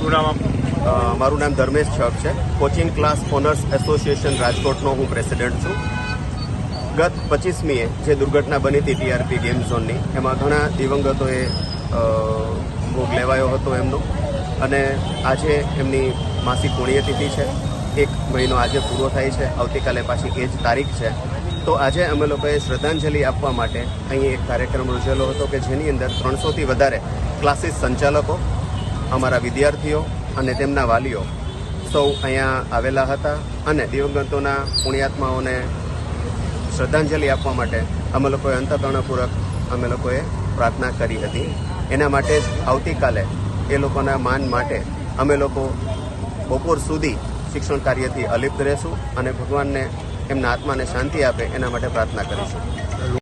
શું નામ મારું નામ ધર્મેશ છક છે. કોચિંગ ક્લાસ ઓનર્સ એસોસિએશન રાજકોટનો હું પ્રેસિડેન્ટ છું. ગત પચીસમીએ જે દુર્ઘટના બની હતી ટીઆરપી ગેમ ઝોનની એમાં ઘણા દિવંગતોએ ભોગ લેવાયો હતો એમનો. અને આજે એમની માસિક પુણ્યતિથિ છે. એક મહિનો આજે પૂરો થાય છે. આવતીકાલે પાછી એ જ તારીખ છે. તો આજે અમે લોકોએ શ્રદ્ધાંજલિ આપવા માટે અહીં એક કાર્યક્રમ યોજેલો હતો કે જેની અંદર ત્રણસોથી વધારે ક્લાસીસ સંચાલકો અમારા વિદ્યાર્થીઓ અને તેમના વાલીઓ સૌ અહીંયા આવેલા હતા અને દિવંગતોના પુણ્યાત્માઓને શ્રદ્ધાંજલિ આપવા માટે અમે લોકોએ અંતકરણપૂર્વક અમે લોકોએ પ્રાર્થના કરી હતી. એના માટે જ આવતીકાલે એ લોકોના માન માટે અમે લોકો બપોર સુધી શિક્ષણ કાર્યથી અલિપ્ત રહેશું અને ભગવાનને એમના આત્માને શાંતિ આપે એના માટે પ્રાર્થના કરીશું.